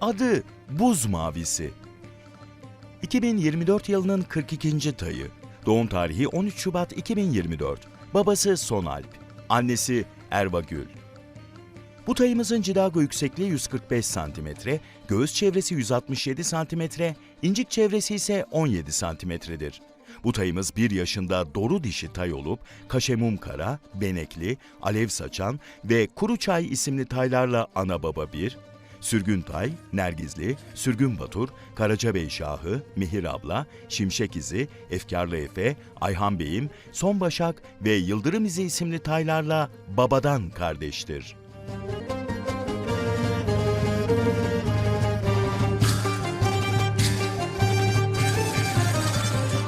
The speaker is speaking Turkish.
Adı Buz Mavisi. 2024 yılının 42. tayı. Doğum tarihi 13 Şubat 2024. Babası Sonalp. Annesi Erva Gül. Bu tayımızın cidago yüksekliği 145 cm, göğüs çevresi 167 cm, incik çevresi ise 17 cm'dir. Bu tayımız 1 yaşında doru dişi tay olup kaşemum kara, benekli, alev saçan ve kuru çay isimli taylarla ana baba 1, Sürgün Tay, Nergizli, Sürgün Batur, Karacabey Şahı, Mihir Abla, Şimşek İzi, Efkarlı Efe, Ayhan Bey'im, Son Başak ve Yıldırım İzi isimli taylarla babadan kardeştir.